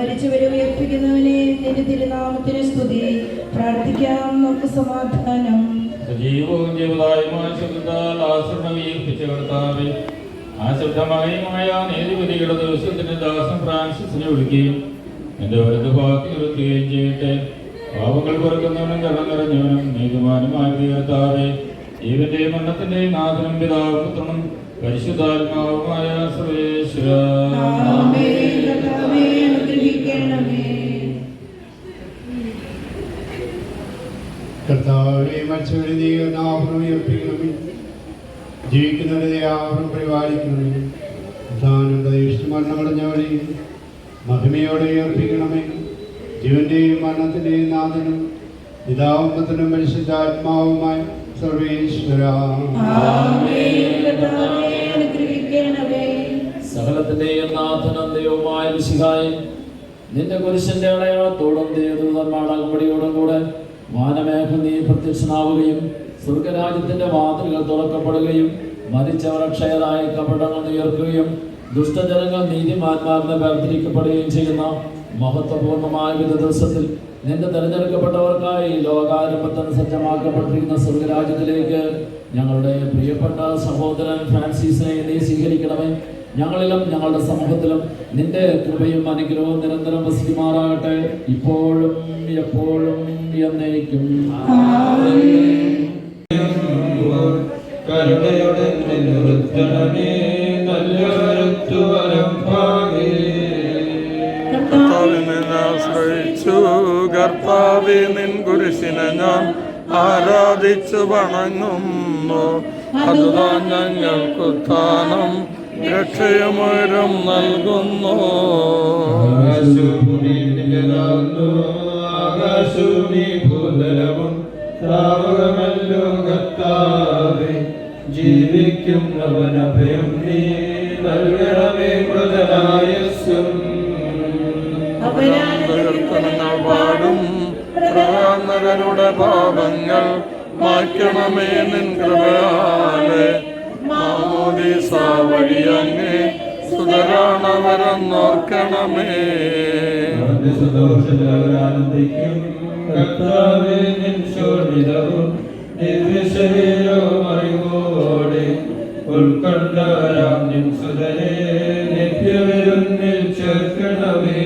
മരിച്ചവരെ ഉയർപ്പിക്കുന്നവനെ നിന്റെ തിരുനാമത്തിന് സ്തുതി. പ്രാർത്ഥിക്കാം നമുക്ക് സമാധാനം. സജീവവും ജീവദായമായ ശബ്ദത്താൽ ആശ്രമം ഉയർപ്പിച്ച കർത്താവെ ആ ശബ്ദമയമായ നീതിപതികളുടെ ദിവസത്തിന്റെ ദാസം ഫ്രാൻസിസിനെ വിളിക്കുകയും എന്റെ വലത് ബാക്കി നിർത്തുകയും ചെയ്യട്ടെ. പാപങ്ങൾ പുറക്കുന്നവനും കടം നിറഞ്ഞവനും നീതിമാനുമായ കർത്താവെ ജീവന്റെയും മരണത്തിന്റെയും നാഥനും പിതാവും പുത്രനും പരിശുദ്ധാത്മാവുമായ സർവേശ്വര. ആമേൻ. കർത്താവേ, മത്സരി നീനാഭരണം ഉയർപ്പിക്കണമേ ജീവിക്കുന്നവരെ ആവരണം പരിപാലിക്കണമേ. പ്രധാനം പ്രതീക്ഷിച്ച് മഹിമയോടെ ഉയർപ്പിക്കണമേ ജീവന്റെയും മരണത്തിന്റെയും നാഥനും പിതാവും പുത്രനും പരിശുദ്ധാത്മാവുമായ സർവേശ്വര. സകലത്തിന്റെയും നാഥനും ദൈവമായ വിശിഹായി നിന്റെ കുരിശന്റെ അടയാളത്തോടും ദൈവദൂതന്മാടകമ്പടിയോടും കൂടെ വാനമേഘം നീ പ്രത്യക്ഷനാവുകയും സ്വർഗരാജ്യത്തിന്റെ വാതിലുകൾ തുറക്കപ്പെടുകയും മരിച്ചവർ അക്ഷയരായ കപടങ്ങൾ ഉയർക്കുകയും ദുഷ്ടജനങ്ങൾ നീതിമാന്മാരിനെ വേർതിരിക്കപ്പെടുകയും ചെയ്യുന്ന മഹത്വപൂർണമായ വിധ ദിവസത്തിൽ നിന്റെ തെരഞ്ഞെടുക്കപ്പെട്ടവർക്കായി ലോകാരംഭത്തിന് സജ്ജമാക്കപ്പെട്ടിരിക്കുന്ന സ്വർഗരാജ്യത്തിലേക്ക് ഞങ്ങളുടെ പ്രിയപ്പെട്ട സഹോദരൻ ഫ്രാൻസിസിനെ നീ സ്വീകരിക്കണമേ. ഞങ്ങളിലും ഞങ്ങളുടെ സമൂഹത്തിലും നിന്റെ കൃപയും അനുഗ്രഹവും നിരന്തരം വസിക്കുമാറാകട്ടെ. ഇപ്പോഴും എപ്പോഴും എന്നേക്കും. നിൻ ഞാൻ ആരാധിച്ചു വണങ്ങുന്നു. അതുതാ ഞങ്ങൾക്ക് സ്ഥാനം രക്ഷയമരം നൽകുന്നു. ഭൂതലവും ജീവിക്കുന്നവനഭയം നീ നൽകണമേ പാടും പാപങ്ങൾ മാറ്റണമേ നിൻ മാമോദീസ വഴി അങ്ങേ സുതരാണവരെന്നോർക്കണമേ സന്തോഷാനന്ദിക്കും കർത്താവേ നിൻ ശോണിതവും ദിവ്യശരീരവും അറിവോടെ ഉൾക്കൊണ്ടവരാം നിൻ സുതരെ നിത്യവിരുന്നിൽ ചേർക്കണമേ.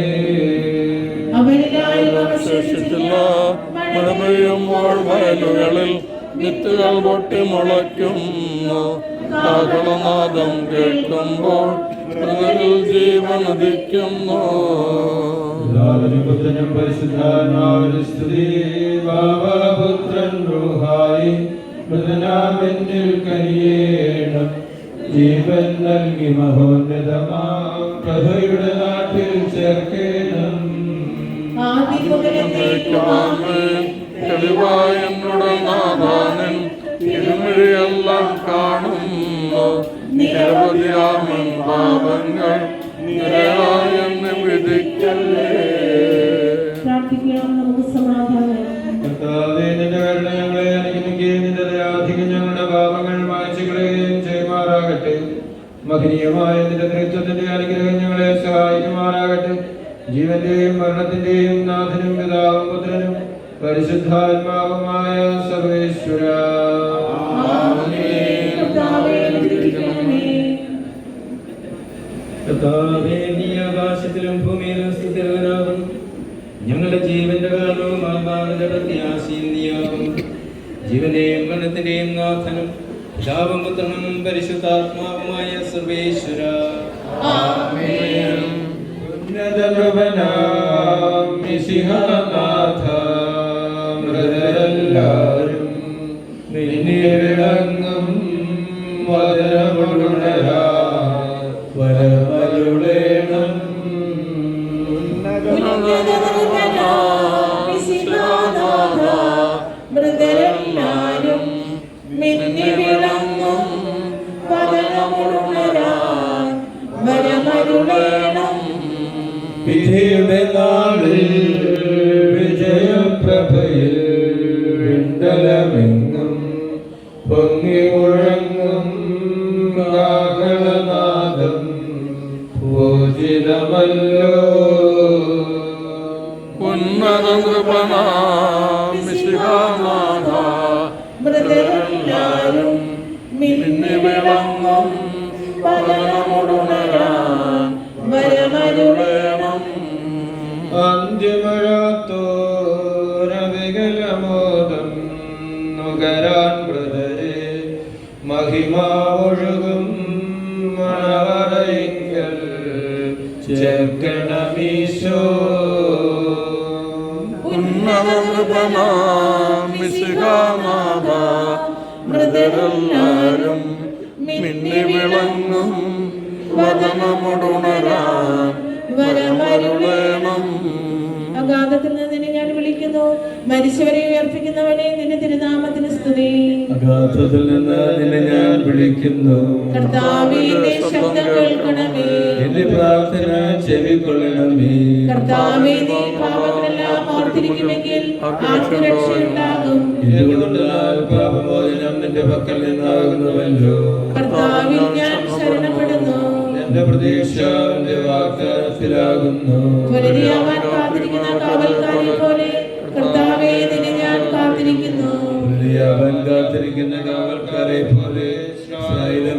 അവരിലായി അവശേഷിച്ചില്ല മഴ പെയ്യുമ്പോൾ വയലുകളിൽ വിത്തുകൾ പൊട്ടി മുളയ്ക്കുന്നു. കാകളനാദം കേൾക്കുമ്പോൾ മൃഗത്തിൽ ജീവൻ ഉദിക്കുന്നു. പുത്രനും പരിശുദ്ധാത്മാവിന് സ്തുതി. ബാബാപുത്രൻ റൂഹായി മൃതനാമെന്നിൽ കരിയേണം ജീവൻ നൽകി മഹോന്നതമാ. പ്രഭയുടെ നാട്ടിൽ ചേർക്കേണം. തെളിവായ നാഥാനൻ കാണുന്നു പാപങ്ങൾ നിരയായെന്ന് വിധിക്കല്ലേ? പ്രാർത്ഥിക്കാം നമുക്ക് സമാധാനം. കർത്താവേ നിന്റെ കരുണ ഞങ്ങളെ അനുഗമിക്കുകയും നിന്റെ ദയാധികം ഞങ്ങളുടെ പാപങ്ങൾ മായ്ച്ചുകളയുകയും ചെയ്യുമാറാകട്ടെ. മഹനീയമായ നിന്റെ തൃത്വത്തിന്റെ അനുഗ്രഹം ഞങ്ങളെ സഹായിക്കുമാറാകട്ടെ. ജീവന്റെയും മരണത്തിന്റെയും നാഥനും പിതാവും പുത്രനും പരിശുദ്ധാത്മാവുമായ സർവേശ്വര. കർത്താവേ, നീ ആകാശത്തിലും ഭൂമിയിലും സ്ഥിതനാകും ഞങ്ങളുടെ ജീവന്റെ കാരണവും ആത്മാവിന്റെ പ്രത്യാശയും നീയാകും ജീവന്റെയും ഗണത്തിന്റെയും നാഥനും പിതാവും പുത്രനും പരിശുദ്ധാത്മാവുമായ സർവേശ്വര. നിന്നിടങ്ങും മൃഗരെല്ലാരും മിന്നി വിളങ്ങും പതനമുണരാൻ വരമരുളേ വിധിയുടെ നാളിൽ വിജയപ്രഭയിൽ ഉന്നത നൃപനാമിശിഹാനാഥ മൃതരെല്ലാരും മിന്നി വിളങ്ങും വദനമുടുണരാൻ വരമരുളേണം. അഗാധത്തിൽ ഞാൻ വിളിക്കുന്നു. മരിച്ചവരെ ഉയർപ്പിക്കുന്നവനെ നിന്റെ തിരുനാമത്തിന് സ്തുതി. അഗാധത്തിൽ നിന്ന് നിന്നെ ഞാൻ വിളിക്കുന്നു. കർത്താവിന്റെ ശബ്ദം കേൾക്കണമേ. എന്റെ പ്രാർത്ഥന ചെവിക്കൊള്ളണമേ. കർത്താവേ നീ പാപങ്ങളെല്ലാം ഓർത്തിരിക്കുമെങ്കിൽ ആർക്ക് രക്ഷയുണ്ടാകും എന്തുകൊണ്ടാൽ പാപമോചനം നിന്റെ പക്കൽ നിന്നാകുന്നുവല്ലോ. കർത്താവിൽ ഞാൻ ശരണപ്പെടുന്നു. എന്റെ പ്രതീക്ഷ അവന്റെ വാഗ്ദാനത്തിലാകുന്നു. പുലരിയാവാൻ കാത്തിരിക്കുന്ന കാവൽക്കാരെ പോലെ കർത്താവേ നിന്നെ ഞാൻ കാത്തിരിക്കുന്നു. അവൻ കാത്തിരിക്കുന്ന കാവൽക്കാരെ പോലെ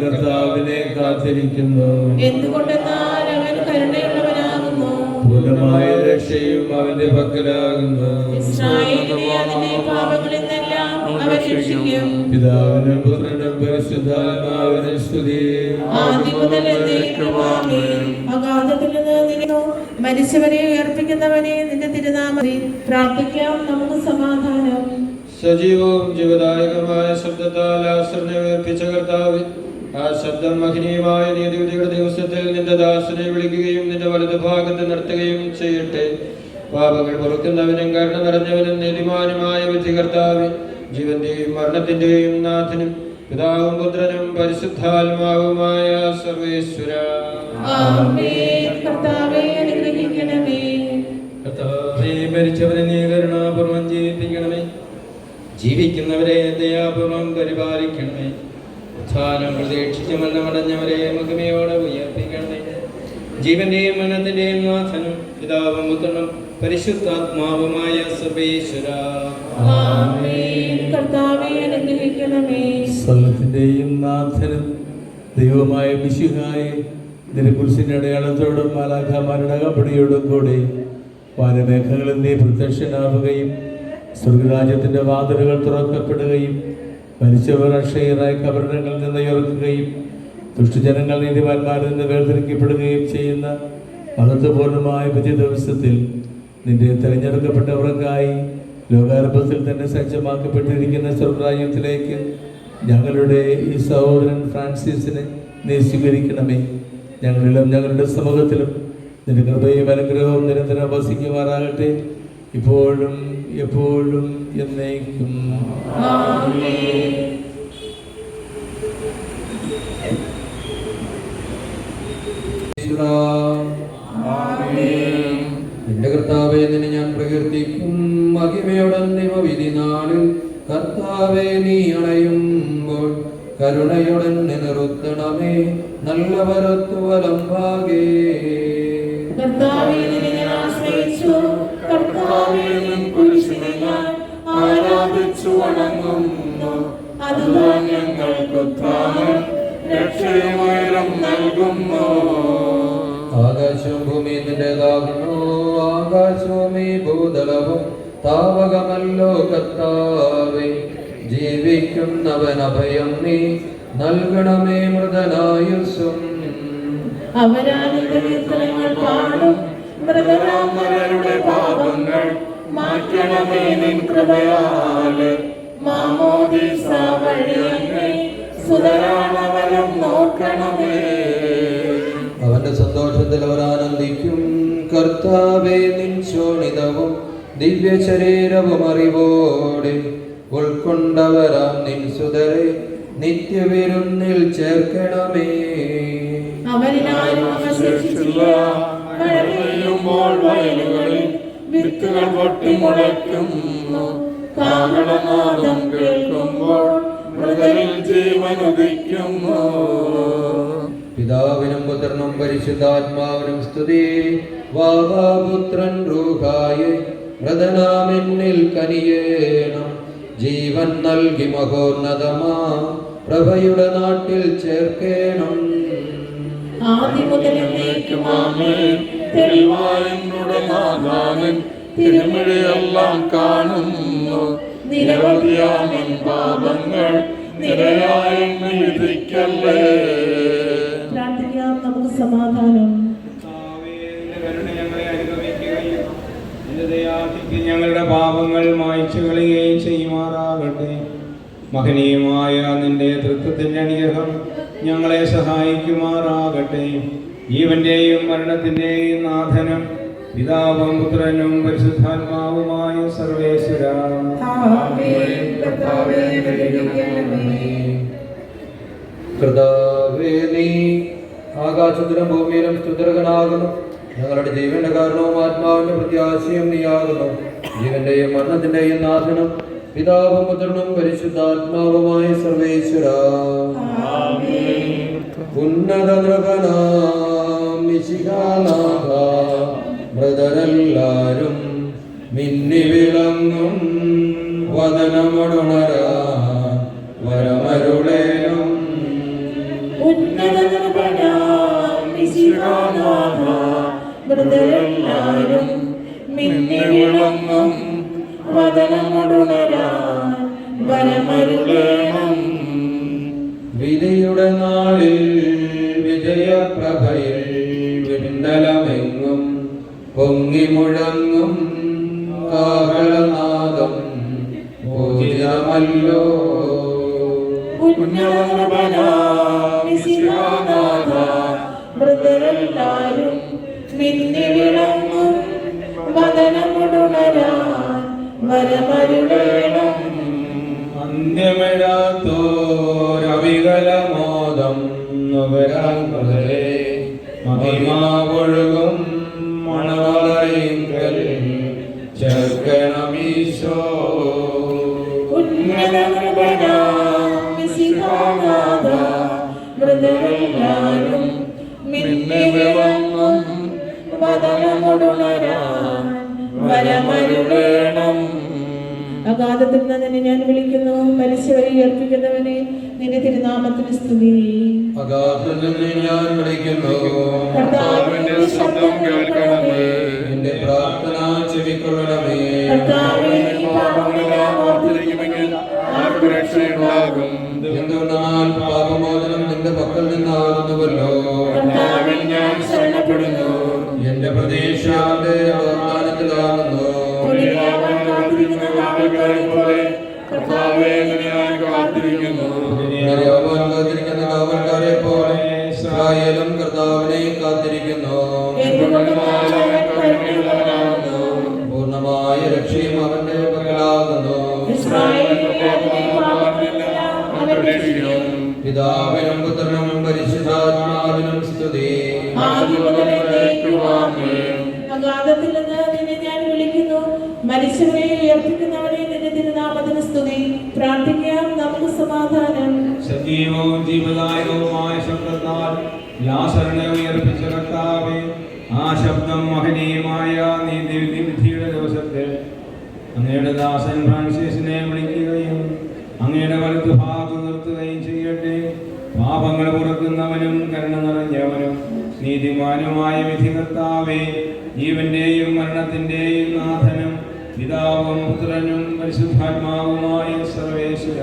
കർത്താവിനെ കാത്തിരിക്കുന്നു. എന്തുകൊണ്ടെന്നാൽ അവൻ കരുണയുള്ളവനാകുന്നു. പൂർണമായ രക്ഷയും അവന്റെ പക്കലാകുന്നു. പിതാവിനും പുത്രനും മരിച്ചവരെ ഉയർപ്പിക്കുന്നവനെ നിന്റെ തിരുനാമതി പ്രാർത്ഥിക്കാം. നമുക്ക് സമാധാനം. സജീവവും ജീവദായകമായ ശബ്ദത്താൽ ആശ്രനെ ഉയർപ്പിച്ച കർത്താവ് ആ ശബ്ദം മഹനീയമായ നീതിയുടെ ദിവസത്തിൽ നിന്റെ ദാസനെ വിളിക്കുകയും നിന്റെ വലതുഭാഗത്ത് നിർത്തുകയും ചെയ്യട്ടെ. പാപങ്ങൾ പൊറുക്കുന്നവനും കരുണ നിറഞ്ഞവനും നീതിമാനുമായ വിധി കർത്താവ് ജീവന്റെയും മരണത്തിന്റെയും നാഥനും പിതാവും പുത്രനും പരിശുദ്ധാത്മാവുമായ സർവേശ്വര. കർത്താവേ മരിച്ചവരെ നീ കരുണാപൂർവം ജീവിപ്പിക്കണമേ. ജീവിക്കുന്നവരെ ദയാപൂർവം പരിപാലിക്കണമേ. ഉത്ഥാനം പ്രതീക്ഷിച്ച് മരണമടഞ്ഞവരെ മുഖമയോടെ ഉയർപ്പിക്കണമേ. ജീവന്റെയും മനത്തിന്റെയും നാഥനും പിതാവും പുത്രനും പരിശുദ്ധാത്മാവുമായ സർവേശ്വര ആമേൻ. കർത്താവേ അനുഗ്രഹിക്കണമേ സ്ഥലത്തിന്റെയും നാഥനും ദൈവമായ മിശിഹായെ നിരക്കുറിച്ചിന്റെ അടയാളത്തോടും മാലാഖാമാരുടെ അകമ്പടിയോടും കൂടി വാനമേഘങ്ങളിൽ നീ പ്രത്യക്ഷനാവുകയും സ്വർഗരാജ്യത്തിന്റെ വാതിലുകൾ തുറക്കപ്പെടുകയും മരിച്ചവർ അക്ഷയരായ കബറിടങ്ങളിൽ നിന്ന് ഉയർക്കുകയും ദുഷ്ടജനങ്ങൾ നീതിമാന്മാരിൽ നിന്ന് വേർതിരിക്കപ്പെടുകയും ചെയ്യുന്ന മഹത്വപൂർണമായ വിധി ദിവസത്തിൽ നിന്റെ തിരഞ്ഞെടുക്കപ്പെട്ടവർക്കായി ലോകാർഭത്തിൽ തന്നെ സജ്ജമാക്കപ്പെട്ടിരിക്കുന്ന സ്വർഗരാജ്യത്തിലേക്ക് ഞങ്ങളുടെ ഈ സഹോദരൻ ഫ്രാൻസിസിനെ നീ സ്വീകരിക്കണമേ. ഞങ്ങളിലും ഞങ്ങളുടെ സമൂഹത്തിലും നിന്റെ കൃപയും അനുഗ്രഹവും നിരന്തരം വസിക്കുമാറാകട്ടെ ഇപ്പോഴും എപ്പോഴും എന്നേക്കും. നിന്റെ കർത്താവെ നിന്നെ ഞാൻ പ്രകീർത്തിക്കും. മഹിമയോടൻ നിമവിധി നാളിൽ കർത്താവെ നീ അണയുമ്പോൾ കരുണയുടൻ നിർത്തണമേ. നല്ല വരത്തുവലം ഭാഗേ കർത്താവേ നിന്നെ ഞാൻ ആശ്രയിച്ചു. കർത്താവേ നിൻ കുരിശിനെ ഞാൻ ആരാധിച്ചു വണങ്ങുന്നു അതുതാൻ ഞങ്ങൾക്ക് ഉത്ഥാനം. രക്ഷയുയരം നൽകുന്നു. ആകാശവും ഭൂമി നിന്റേതാകുന്നു. ഭൂതലവും താവകമല്ലോ കർത്താവേ. ജീവിക്കുന്നവൻ അഭയം നീ നൽകണമേ മൃതനായുസും കീർത്തനങ്ങൾ പാടും പാപങ്ങൾ മാറ്റണമേ നിൻ കൃപയാൽ. മാമോദീസ നോക്കണമേ. അവന്റെ സന്തോഷത്തിൽ അവർ ആനന്ദിക്കും. കർത്താവേ നിൻ ശോണിതവും ദിവ്യ ശരീരവും അറിവോടെ ഉൾക്കൊണ്ടവരാം നിൻ സുതരെ. നിത്യവിരുന്നിൽ ചേർക്കണമേ. കാഹളങ്ങൾ പൊട്ടിമുളയ്ക്കുന്നു കാഹളനാദം കേൾക്കുമ്പോൾ മൃതരിൽ ജീവൻ ഉദിക്കുന്നു. പിതാവിനും പുത്രനും പരിശുദ്ധാത്മാവിനും സ്തുതി. വാഹാപുത്രൻ റൂഹായി മൃതനാമെന്നിൽ കനിയേണം. ജീവൻ നൽകി മഹോന്നതമാ പ്രഭയുടെ നാട്ടിൽ ചേർക്കേണം. ആദ്യം മുതൽ തിരുമിഴിയെല്ലാം കാണുന്നു. നിരവധിയാമൻ പാപങ്ങൾ നിരയായി വിധിക്കല്ലേ. പ്രാർത്ഥിക്കാം നമുക്ക് സമാധാനം ഞങ്ങളെ അനുഗമിക്കുകയും ദയാധിക്ക് ഞങ്ങളുടെ പാപങ്ങൾ മായ്ച്ചു കളയുകയും ചെയ്യുമാറാകട്ടെ. മഹനീയമായ നിന്റെ തൃത്വത്തിന്റെ അനുഗ്രഹം ഞങ്ങളെ സഹായിക്കുമാറാകട്ടെ. ജീവന്റെയും മരണത്തിന്റെയും നാഥനും പിതാവും പുത്രനും പരിശുദ്ധാത്മാവുമായ സർവേശ്വര. കർത്താവേ നീ ആകാശത്തിലും ഭൂമിയിലും സ്തുതർഹനാകുന്നു. ഞങ്ങളുടെ ജീവന്റെ കാരണവും ആത്മാവിന്റെ പ്രത്യാശയും നീയാകുന്നു. ജീവന്റെയും മരണത്തിന്റെയും നാഥനും പിതാവും പുത്രനും പരിശുദ്ധാത്മാവുമായ സർവേശ്വര. ഉന്നത നൃപനാം മിശിഹാനാഥ മൃതരെല്ലാരും മിന്നി വിളങ്ങും വദനമൊടുണരാ വരമരുളേനം മൃതരെല്ലാരും മിന്നി വിളങ്ങും. വദനമൊടുണരാൻ വരമരുളേണം. വിധിയുടെ നാളിൽ വിജയപ്രഭയിൽ വിണ്ടലമെങ്ങും പൊങ്ങി മുഴങ്ങും. കാഹളനാദം പൂജിതമല്ലോ ഉന്നത മിന്നി വിളങ്ങും വദനമൊടുണരാൻ വരമരുളേണം അന്ത്യമിഴാത്തോരവികലമോദം നുകരാൻപതേ മഹിമാവൊഴുകും മണവളയിങ്കൽ വരമരുളേണം അഗാധത്തിൽ നിന്ന് നിന്നെ ഞാൻ വിളിക്കുന്നു. മനുഷ്യരെ ഉയർപ്പിക്കുന്നവനെ നിന്റെ തിരുനാമത്തിന് സ്തുതി. അഗാധത്തിൽ ഞാൻ വിളിക്കുന്നു. കർത്താവേ ഞാൻ കാത്തിരിക്കുന്നു നിര്യാവാൻ കാത്തിരിക്കുന്ന കാവൽക്കാരെ പോലെ ഇസ്രായേലും കർത്താവിനെ കാത്തിരിക്കുന്നു. പൂർണമായ രക്ഷയും അവന്റെ രക്ഷിക്കും. പിതാവിനും പുത്രനും പരിശുദ്ധാത്മാവിനും സ്തുതി. അഗാധത്തിൽ നിന്ന് നിന്നെ ഞാൻ വിളിക്കുന്നു തിരുനാമത്തിന് സ്തുതി പ്രാർത്ഥിക്കാം നമുക്ക് സമാധാനം. സജീവവും ജീവദായകവുമായ ശബ്ദത്താൽ ലാസറിനെ ഉയർപ്പിച്ച കർത്താവേ ആ ശബ്ദം മഹനീയമായ നീതിവിധിയുടെ ദിവസത്തിൽ അങ്ങയുടെ ദാസൻ ഫ്രാൻസിസിനെ വിളിക്കുകയും അങ്ങയുടെ വലത്ത് ഭാഗത്ത് നിർത്തുകയും ചെയ്യട്ടെ. പാപങ്ങൾ പുറക്കുന്നവനും കരുണ നിറഞ്ഞവനും നീതിമാനുമായ വിധി കർത്താവേ ജീവന്റെയും മരണത്തിന്റെയും നാഥനും പിതാവും പുത്രനും പരിശുദ്ധാത്മാവുമായ സർവേശ്വര.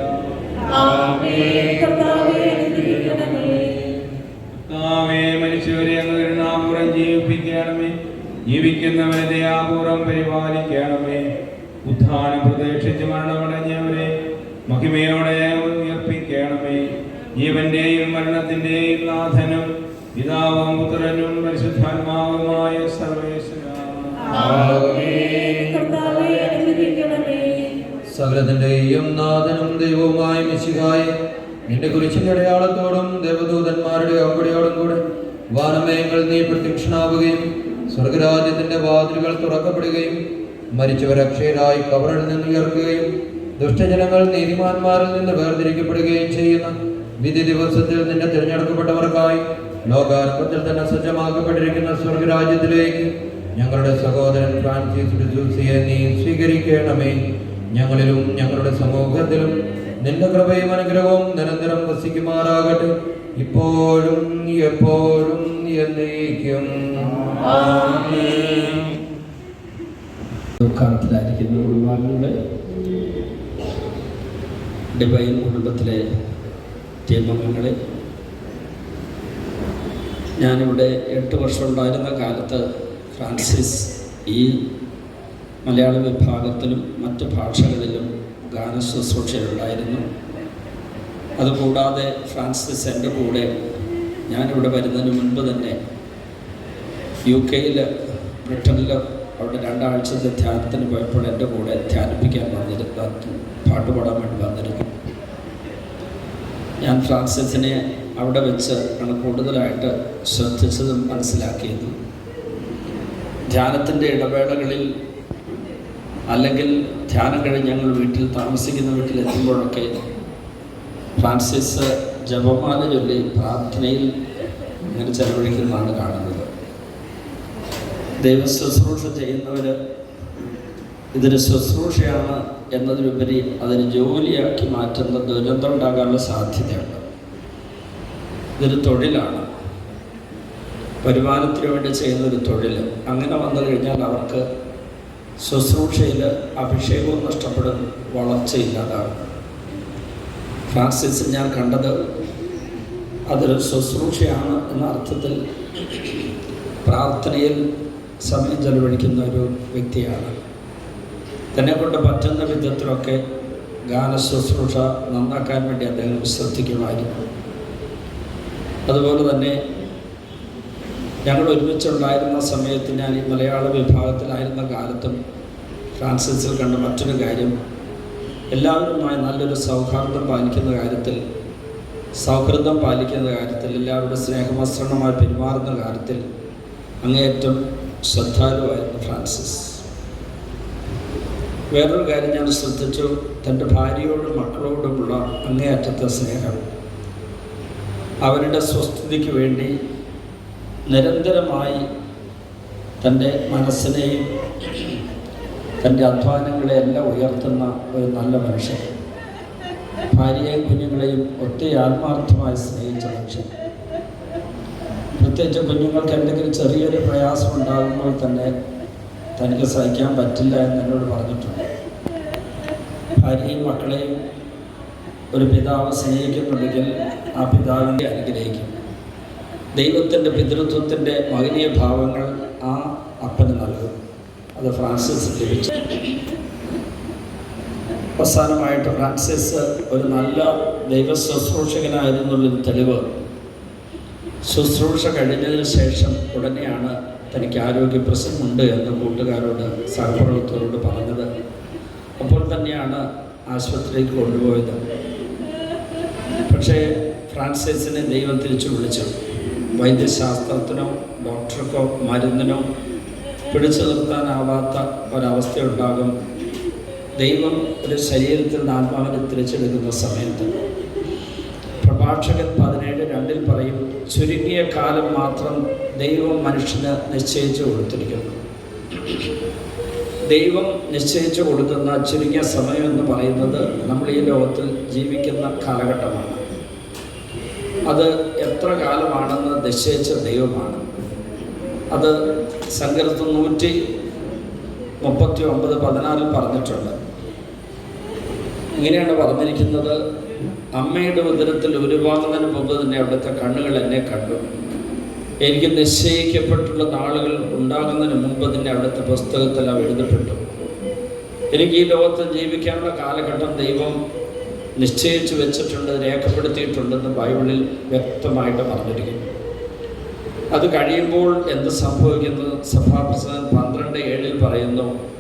മനുഷ്യരെ അങ്ങ് കരുണാപൂർവം ജീവിപ്പിക്കണമേ. ജീവിക്കുന്നവരെ ദയാപൂർവം പരിപാലിക്കണമേ. ഉത്ഥാനം പ്രതീക്ഷിച്ച് മരണമടഞ്ഞവരെ മഹിമയോടെ ഉയർപ്പിക്കണമേ. ജീവന്റെയും മരണത്തിന്റെയും നാഥനും പിതാവും പുത്രനും പരിശുദ്ധാത്മാവുമായ സർവേശ്വര. സകലത്തിന്റെയും നാഥനും ദൈവവുമായ മിശിഹായി നിന്റെ കുരിശിന്റെ അടയാളത്തോടും ദേവദൂതന്മാരുടെ അമ്പടിയോടും കൂടെ വാനമയങ്ങൾ നീ പ്രത്യക്ഷനാവുകയും സ്വർഗരാജ്യത്തിന്റെ വാതിലുകൾ തുറക്കപ്പെടുകയും മരിച്ചവർ അക്ഷയരായി കവറിൽ നിന്ന് ഉയർക്കുകയും ദുഷ്ടജനങ്ങൾ നീതിമാന്മാരിൽ നിന്ന് വേർതിരിക്കപ്പെടുകയും ചെയ്യുന്ന വിധി ദിവസത്തിൽ നിന്റെ തിരഞ്ഞെടുക്കപ്പെട്ടവർക്കായി ലോകാരംഭത്തിൽ തന്നെ സജ്ജമാക്കപ്പെട്ടിരിക്കുന്ന സ്വർഗരാജ്യത്തിലേക്ക് ഞങ്ങളുടെ സഹോദരൻ ഫ്രാൻസിസ് ഡിസൂസിയെ നീ സ്വീകരിക്കണമേ. ഞങ്ങളിലും ഞങ്ങളുടെ സമൂഹത്തിലും നിന്റെ കൃപയും അനുഗ്രഹവും നിരന്തരം വസിക്കുമാറാകട്ടെ. ഇപ്പോഴും എപ്പോഴും എന്നേക്കും. ദുഃഖത്തിലായിരിക്കുന്ന കുടുംബാംഗങ്ങളെ ഡിബൈൻ കുടുംബത്തിലെ ടീമംഗങ്ങളെ ഞാനിവിടെ എട്ട് വർഷം ഉണ്ടായിരുന്ന കാലത്ത് ഫ്രാൻസിസ് ഈ മലയാള വിഭാഗത്തിലും മറ്റ് ഭാഷകളിലും ഗാന ശുശ്രൂഷയുണ്ടായിരുന്നു അതുകൂടാതെ ഫ്രാൻസിസ് എന്റെ കൂടെ ഞാനിവിടെ വരുന്നതിന് മുൻപ് തന്നെ യു കെയിൽ ബ്രിട്ടനിൽ അവിടെ രണ്ടാഴ്ചത്തെ ധ്യാനത്തിന് പോയപ്പോൾ എന്റെ കൂടെ ധ്യാനിപ്പിക്കാൻ വന്നിരുന്ന പാട്ട് പാടാൻ വേണ്ടി വന്നിരുന്നു. ഞാൻ ഫ്രാൻസിസിനെ അവിടെ വെച്ച് ആണ് കൂടുതലായിട്ട് ശ്രദ്ധിച്ചതും മനസ്സിലാക്കിയതും. ധ്യാനത്തിന്റെ ഇടവേളകളിൽ അല്ലെങ്കിൽ ധ്യാനം കഴിഞ്ഞ് ഞങ്ങൾ വീട്ടിൽ താമസിക്കുന്ന വീട്ടിൽ എത്തുമ്പോഴൊക്കെ ഫ്രാൻസിസ് ജപമാല ചൊല്ലി പ്രാർത്ഥനയിൽ ഇങ്ങനെ ചെലവഴിക്കുന്നതാണ് കാണുന്നത്. ദൈവ ശുശ്രൂഷ ചെയ്യുന്നവർ ഇതൊരു ശുശ്രൂഷയാണ് എന്നതിലുപരി അതൊരു ജോലിയാക്കി മാറ്റുന്ന ദുരന്തം ഉണ്ടാകാനുള്ള സാധ്യതയുണ്ട്. ഇതൊരു തൊഴിലാണ്. വരുമാനത്തിന് വേണ്ടി ചെയ്യുന്ന ഒരു തൊഴിൽ അങ്ങനെ വന്നു കഴിഞ്ഞാൽ അവർക്ക് ശുശ്രൂഷയിൽ അഭിഷേകവും നഷ്ടപ്പെടും വളർച്ചയില്ലാതാകും. ഫ്രാൻസിസ് ഞാൻ കണ്ടത് അതൊരു ശുശ്രൂഷയാണ് എന്ന അർത്ഥത്തിൽ പ്രാർത്ഥനയിൽ സമയം ചെലവഴിക്കുന്ന ഒരു വ്യക്തിയാണ്. തന്നെ കൊണ്ട് പറ്റുന്ന വിധത്തിലൊക്കെ ഗാന ശുശ്രൂഷ നന്നാക്കാൻ വേണ്ടി അദ്ദേഹം ശ്രദ്ധിക്കുമായിരുന്നു. അതുപോലെ തന്നെ ഞങ്ങൾ ഒരുമിച്ചുണ്ടായിരുന്ന സമയത്ത് ഞാൻ ഈ മലയാള വിഭാഗത്തിലായിരുന്ന കാലത്തും ഫ്രാൻസിസിൽ കണ്ട മറ്റൊരു കാര്യം എല്ലാവരുമായി നല്ലൊരു സൗഹാർദ്ദം പാലിക്കുന്ന കാര്യത്തിൽ സൗഹൃദം പാലിക്കുന്ന കാര്യത്തിൽ എല്ലാവരുടെ സ്നേഹമസ്രണമായി പെരുമാറുന്ന കാര്യത്തിൽ അങ്ങേയറ്റം ശ്രദ്ധാലുവായിരുന്നു ഫ്രാൻസിസ്. വേറൊരു കാര്യം ഞാൻ ശ്രദ്ധിച്ചു തന്റെ ഭാര്യയോടും മക്കളോടുമുള്ള അങ്ങേയറ്റത്തെ സ്നേഹം. അവരുടെ സ്വസ്ഥതയ്ക്ക് വേണ്ടി നിരന്തരമായി തന്റെ മനസ്സിനെയും തന്റെ അധ്വാനങ്ങളെ എല്ലാം ഉയർത്തുന്ന ഒരു നല്ല മനുഷ്യൻ. ഭാര്യയെയും കുഞ്ഞുങ്ങളെയും ഒത്തിരി ആത്മാർത്ഥമായി സ്നേഹിച്ച മനുഷ്യൻ. പ്രത്യേകിച്ച് കുഞ്ഞുങ്ങൾക്ക് എന്തെങ്കിലും ചെറിയൊരു പ്രയാസം ഉണ്ടാകുമ്പോൾ തന്നെ തനിക്ക് സഹിക്കാൻ പറ്റില്ല എന്ന് എന്നോട് പറഞ്ഞിട്ടുണ്ട്. ഭാര്യയും മക്കളെയും ഒരു പിതാവ് സ്നേഹിക്കുന്നുണ്ടെങ്കിൽ ആ പിതാവിന്റെ അനുഗ്രഹിക്കും. ദൈവത്തിന്റെ പിതൃത്വത്തിന്റെ മകനീയ ഭാവങ്ങൾ ആ അപ്പന് നൽകും. അത് ഫ്രാൻസിസ് ലഭിച്ചു. അവസാനമായിട്ട് ഫ്രാൻസിസ് ഒരു നല്ല ദൈവ ശുശ്രൂഷകനായിരുന്നുള്ളൊരു തെളിവ് ശുശ്രൂഷ കഴിഞ്ഞതിന് ശേഷം ഉടനെയാണ് തനിക്ക് ആരോഗ്യ പ്രശ്നമുണ്ട് എന്ന് കൂട്ടുകാരോട് സഹപ്രവർത്തകരോട് പറഞ്ഞത്. അപ്പോൾ തന്നെയാണ് ആശുപത്രിയിലേക്ക് കൊണ്ടുപോയത്. പക്ഷേ ഫ്രാൻസിസിനെ ദൈവം തിരിച്ചു വിളിച്ചു. വൈദ്യശാസ്ത്രത്തിനോ ഡോക്ടർക്കോ മരുന്നിനോ പിടിച്ചു നിർത്താനാവാത്ത ഒരവസ്ഥയുണ്ടാകും. ദൈവം ഒരു ശരീരത്തിൽ നിന്ന് ആത്മാവിനെ തിരിച്ചെടുക്കുന്ന സമയത്ത്. പ്രഭാഷകൻ പതിനേഴ് രണ്ടിൽ പറയും ചുരുങ്ങിയ കാലം മാത്രം ദൈവം മനുഷ്യന് നിശ്ചയിച്ചു കൊടുത്തിരിക്കുന്നു. ദൈവം നിശ്ചയിച്ചു കൊടുക്കുന്ന ചുരുങ്ങിയ സമയം എന്ന് പറയുന്നത് നമ്മൾ ഈ ലോകത്തിൽ ജീവിക്കുന്ന കാലഘട്ടമാണ്. അത് എത്ര കാലമാണെന്ന് നിശ്ചയിച്ച ദൈവമാണ്. അത് സങ്കരത്തിൽ നൂറ്റി മുപ്പത്തി ഒമ്പത് പതിനാറിൽ പറഞ്ഞിട്ടുണ്ട്. ഇങ്ങനെയാണ് പറഞ്ഞിരിക്കുന്നത് അമ്മയുടെ ഉദരത്തിൽ ഉരുവാകുന്നതിന് മുമ്പ് തന്നെ അവിടുത്തെ കണ്ണുകൾ എന്നെ കണ്ടു. എനിക്ക് നിശ്ചയിക്കപ്പെട്ടുള്ള നാളുകൾ ഉണ്ടാകുന്നതിന് മുമ്പ് തന്നെ അവിടുത്തെ പുസ്തകത്തിൽ അവ എഴുതപ്പെട്ടു. എനിക്ക് ഈ ലോകത്ത് ജീവിക്കാനുള്ള കാലഘട്ടം ദൈവം നിശ്ചയിച്ചു വെച്ചിട്ടുണ്ട് രേഖപ്പെടുത്തിയിട്ടുണ്ടെന്ന് ബൈബിളിൽ വ്യക്തമായിട്ട് പറഞ്ഞിരിക്കുന്നു. അത് കഴിയുമ്പോൾ എന്ത് സംഭവിക്കുന്നു? സഭാ പ്രസിഡന്റ് പന്ത്രണ്ട് ഏഴിൽ പറയുന്നു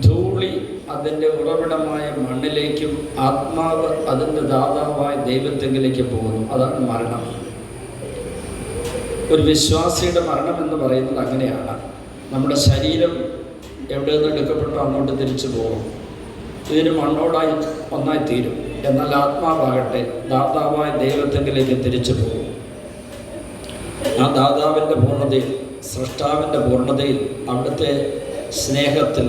ധൂളി അതിന്റെ ഉറവിടമായ മണ്ണിലേക്കും ആത്മാവ് അതിന്റെ ദാതാവായ ദൈവത്തെങ്കിലേക്ക് പോകുന്നു. അതാണ് മരണം. ഒരു വിശ്വാസിയുടെ മരണം എന്ന് പറയുന്നത് അങ്ങനെയാണ്. നമ്മുടെ ശരീരം എവിടെ നിന്ന് എടുക്കപ്പെട്ടോ അങ്ങോട്ട് തിരിച്ചു പോകും. ഇതിന് മണ്ണോടായി ഒന്നായി തീരും. എന്നാൽ ആത്മാവാകട്ടെ ദാതാവായ ദൈവത്തെങ്കിലേക്ക് തിരിച്ചു പോകും. ആ ദാതാവിന്റെ പൂർണതയിൽ സൃഷ്ടാവിന്റെ പൂർണതയിൽ അവിടുത്തെ സ്നേഹത്തിൽ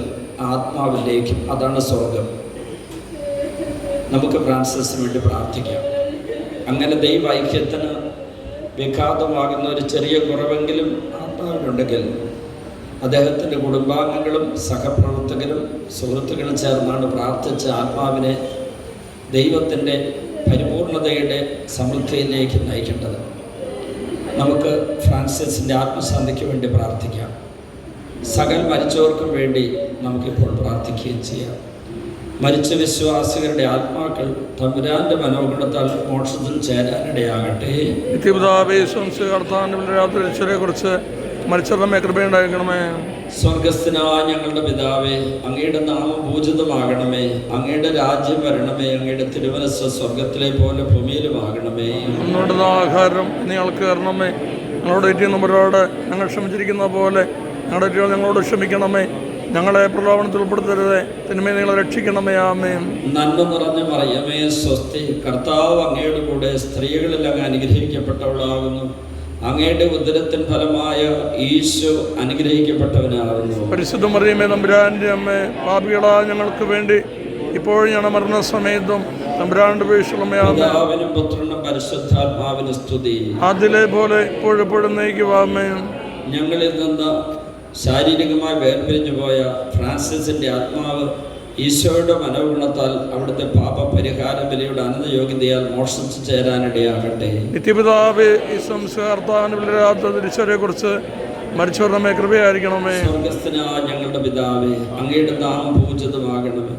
ആത്മാവിലേക്കും അതാണ് സ്വർഗം. നമുക്ക് ഫ്രാൻസിസിന് വേണ്ടി പ്രാർത്ഥിക്കാം. അങ്ങനെ ദൈവ ഐക്യത്തിന് വിഘാതമാകുന്ന ഒരു ചെറിയ കുറവെങ്കിലും ആത്മാവിനുണ്ടെങ്കിൽ അദ്ദേഹത്തിന്റെ കുടുംബാംഗങ്ങളും സഹപ്രവർത്തകരും സുഹൃത്തുക്കളും ചേർന്നാണ് പ്രാർത്ഥിച്ച ആത്മാവിനെ ദൈവത്തിന്റെ പരിപൂർണതയുടെ സമൃദ്ധിയിലേക്ക് നയിക്കേണ്ടത് നമുക്ക് ഫ്രാൻസിസിന്റെ ആത്മശാന്തിക്ക് വേണ്ടി പ്രാർത്ഥിക്കാം. സകൽ മരിച്ചവർക്കും വേണ്ടി നമുക്കിപ്പോൾ പ്രാർത്ഥിക്കുകയും ചെയ്യാം. മരിച്ച വിശ്വാസികളുടെ ആത്മാക്കൾ തമ്പുരാന്റെ മനോഗുണത്താൽ മോക്ഷത്തിൽ ചേരാനിടയാകട്ടെ. കുറിച്ച് മരിച്ചവരുടെ കൃപയുണ്ടായിരിക്കണമേ സ്വർഗസ്ഥനായ ഞങ്ങളുടെ പിതാവേ അങ്ങയുടെ നാമം പൂജിതമാകണമേ. അങ്ങയുടെ രാജ്യം വരണമേ. അങ്ങയുടെ തിരുവനസ് സ്വർഗത്തിലെ പോലെ ഭൂമിയിലുമാകണമേ. ഞങ്ങളുടെ ആഹാരം ഞങ്ങൾക്ക് തരണമേ. ഞങ്ങളോട് ഏറ്റുന്നവരോട് ഞങ്ങൾ ക്ഷമിച്ചിരിക്കുന്ന പോലെ ഞങ്ങളുടെ ഏറ്റവും ഞങ്ങളോട് ക്ഷമിക്കണമേ. ഞങ്ങളെ പ്രലോഭനത്തിൽ ഉൾപ്പെടുത്തരുതേ. തിന്മയെ നിങ്ങളെ രക്ഷിക്കണമേ. ആമേ നന്മ നിറഞ്ഞ മറിയമേ സ്വസ്തി. കർത്താവ് അങ്ങയുടെ കൂടെ സ്ത്രീകളിൽ അങ്ങ് അനുഗ്രഹിക്കപ്പെട്ടവളാകുന്നു. അങ്ങയുടെ ഉദരത്തിൻ ഫലമായ ഈശോ അനുഗ്രഹിക്കപ്പെട്ടവനാകുന്നു. പരിശുദ്ധ മറിയമേ നമ്പുരാന്റെ അമ്മ പാപികളാ ഞങ്ങൾക്ക് വേണ്ടി ഇപ്പോഴും ഞങ്ങളുടെ മരണസമയത്തും പേശുള്ളമേ പുത്രനും പരിശുദ്ധാത്മാവിന് സ്തുതി. അതിലെ പോലെ ഇപ്പോഴെപ്പോഴും നയിക്കുവാമേ ഞങ്ങളിൽ നിന്ന് ശാരീരികമായി വേർപിരിഞ്ഞു പോയ ഫ്രാൻസിസിന്റെ ആത്മാവ് ഈശോയുടെ മനോഗുണത്താൽ അവിടുത്തെ പാപപരിഹാര ബലിയുടെ അനന്തയോഗ്യതയാൽ മോഷിച്ചു ചേരാനിടയാകട്ടെ. നിത്യപിതാവ് ഈ സംസ്കാർത്താനുരാത്ത തിരിച്ചവരെ കുറിച്ച് മരിച്ചവരുടെ കൃപയായിരിക്കണമേ. സ്വർഗസ്ഥനായ ഞങ്ങളുടെ പിതാവേ അങ്ങയുടെ നാമം പൂജിതമാകണമേ.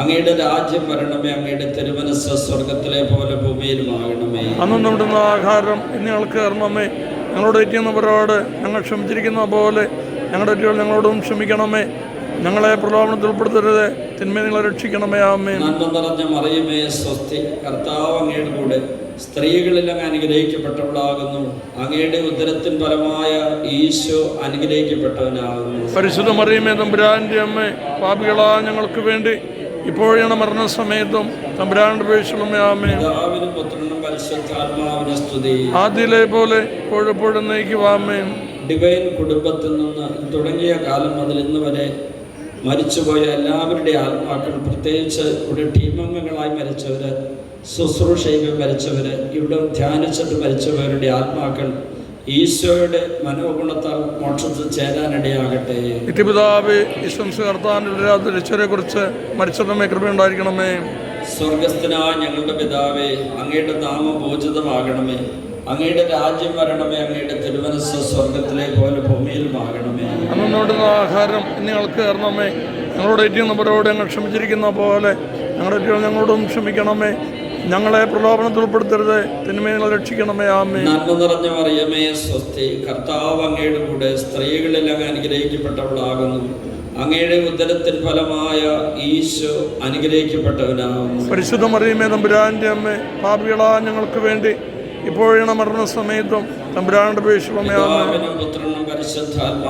അങ്ങയുടെ രാജ്യം വരണമേ അങ്ങയുടെ തിരുമനസ് സ്വർഗത്തിലെ പോലെ ഭൂമിയിലുമാകണമേ. അന്ന് നമ്മുടെ ആഹാരം ഇന്നയാൾക്ക് കയറണമേ ഞങ്ങളോട് ഏറ്റുന്നവരോട് ഞങ്ങൾ ക്ഷമിച്ചിരിക്കുന്ന പോലെ ഞങ്ങളുടെ ഞങ്ങളോടും ക്ഷമിക്കണമേ. ഞങ്ങളെ പ്രലോഭനത്തിൽ ഉൾപ്പെടുത്തരുത്. തിന്മ നിങ്ങളെ രക്ഷിക്കണമേ ആമേ നന്മ നിറഞ്ഞ മറിയമേ സ്വസ്തി. കർത്താവ് അങ്ങയുടെ കൂടെ സ്ത്രീകളിൽ അങ്ങ് അനുഗ്രഹിക്കപ്പെട്ടവളാകുന്നു. അങ്ങയുടെ ഉദരത്തിൻ പരമായ ഈശോ അനുഗ്രഹിക്കപ്പെട്ടവനാകുന്നു. പരിശുദ്ധ മറിയമേ തമ്പുരാന്റെ അമ്മ പാപികളാ ഞങ്ങൾക്ക് വേണ്ടി ഇപ്പോഴാണ് മരണസമയത്തും പരിശുദ്ധാത്മാവിന് സ്തുതി. ആദ്യയിലെ പോലെ ഇപ്പോഴെപ്പോഴും നയിക്കുവാമേ ഡിവൈൻ കുടുംബത്തിൽ നിന്ന് തുടങ്ങിയ കാലം മുതൽ ഇന്ന് വരെ മരിച്ചുപോയ എല്ലാവരുടെ ആത്മാക്കൾ പ്രത്യേകിച്ച് ഇവിടെ ടീമംഗങ്ങളായി മരിച്ചവർ ശുശ്രൂഷയിൽ മരിച്ചവർ ഇവിടെ ധ്യാനിച്ചിട്ട് മരിച്ചവരുടെ ആത്മാക്കൾ ഈശോയുടെ മനോഗുണത്താൽ മോക്ഷത്തിൽ ചേരാനിടയാകട്ടെ. നിത്യപിതാവ് ഈ സംസ്കാർത്താന്റെ തിരിച്ചവരെ കുറിച്ച് കൃപയുണ്ടായിരിക്കണമേ സ്വർഗസ്ഥനായ ഞങ്ങളുടെ പിതാവേ അങ്ങയുടെ നാമം പൂജിതമാകണമേ. അങ്ങയുടെ രാജ്യം വരണമേ അങ്ങയുടെ തിരുവനസ് സ്വർഗത്തിലെ പോലെ ഭൂമിയിലുമാകണമേ അന്നോടുന്ന ആഹാരം ഞങ്ങൾക്ക് തരണമേ ഞങ്ങളോട് നമ്മളോട് ഞങ്ങൾ ക്ഷമിച്ചിരിക്കുന്ന പോലെ ഞങ്ങളുടെ ഏറ്റവും ഞങ്ങളോടും ക്ഷമിക്കണമേ. ഞങ്ങളെ പ്രലോഭനത്തിൽ ഉൾപ്പെടുത്തരുത്. തിന്മയെ രക്ഷിക്കണമേ. ആമേ നന്മ നിറഞ്ഞ മറിയമേ സ്വസ്തി. കർത്താവ് അങ്ങയുടെ കൂടെ സ്ത്രീകളിൽ അങ്ങ് അനുഗ്രഹിക്കപ്പെട്ടവളാകുന്നു. അങ്ങയുടെ ഉദരത്തിൻ ഫലമായ ഈശോ അനുഗ്രഹിക്കപ്പെട്ടവനാകുന്നു. പരിശുദ്ധ മറിയമേ നമ്പുരാന്റെ അമ്മേ പാപികളാ ഞങ്ങൾക്ക് വേണ്ടി ഇപ്പോഴാണ് മരണസമയത്തും സമയത്തും തമ്പുരാണ്ട്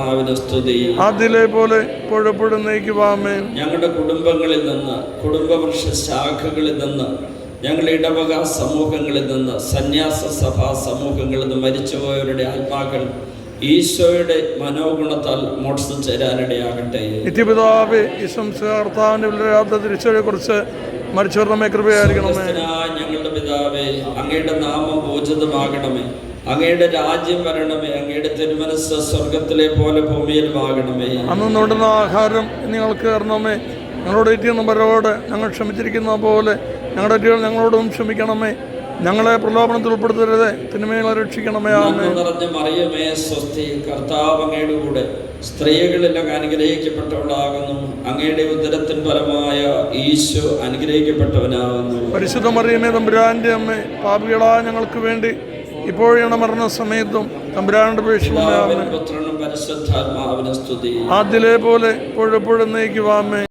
അതിലെ സ്തുതി. ആദ്യയിലെ പോലെ ഇപ്പോഴെപ്പോഴും നയിക്കുവാമേ ഞങ്ങളുടെ കുടുംബങ്ങളിൽ നിന്ന് കുടുംബവൃക്ഷ ശാഖകളിൽ നിന്ന് ഞങ്ങളുടെ ഇടവക സമൂഹങ്ങളിൽ നിന്ന് സന്യാസ സഭാ സമൂഹങ്ങളിൽ നിന്ന് മരിച്ചുപോയവരുടെ ആത്മാക്കൾ ഈശോയുടെ മനോഗുണത്താൽ മോക്ഷം ചേരാനിടയാകട്ടെ. നിത്യപിതാവ് ഈ സംസ്കാർത്താവിന്റെ വിലരാത്ത തിരിച്ചവരെ കുറിച്ച് മരിച്ചവരുടെ കൃപയായിരിക്കണമേ സ്വർഗസ്ഥനായ ഞങ്ങളുടെ പിതാവേ അങ്ങയുടെ നാമം പൂജിതമാകണമേ അങ്ങയുടെ രാജ്യം വരണമേ. അങ്ങയുടെ തിരുമനസ് സ്വർഗത്തിലെ പോലെ ഭൂമിയിലുമാകണമേ അന്ന് നമ്മുടെ ആഹാരം ഞങ്ങൾക്ക് തരണമേ ഞങ്ങളോട് ഏറ്റുന്നവരോട് ഞങ്ങൾ ക്ഷമിച്ചിരിക്കുന്ന പോലെ ഞങ്ങളുടെ ഏറ്റുകൾ ഞങ്ങളോടും ക്ഷമിക്കണമേ. ഞങ്ങളെ പ്രലോഭനത്തിൽ ഉൾപ്പെടുത്തരുത്. തിന്മയെ രക്ഷിക്കണമേ. ആമേ നന്മ നിറഞ്ഞ മറിയമേ സ്വസ്തി. കർത്താവ് അങ്ങയുടെ കൂടെ. സ്ത്രീകളെല്ലാം അനുഗ്രഹിക്കപ്പെട്ടവളാകുന്നു. അങ്ങയുടെ ഉദരത്തിൻ ഫലമായ ഈശോ അനുഗ്രഹിക്കപ്പെട്ടവനാകുന്നു. പരിശുദ്ധ മറിയമേ തമ്പുരാന്റെ അമ്മ പാപികളാ ഞങ്ങൾക്ക് വേണ്ടി ഇപ്പോഴാണ് പിതാവിനും പുത്രനും പരിശുദ്ധാത്മാവിന് സ്തുതി. ആദ്യയിലെ പോലെ ഇപ്പോഴെപ്പോഴും നയിക്കുവാമേ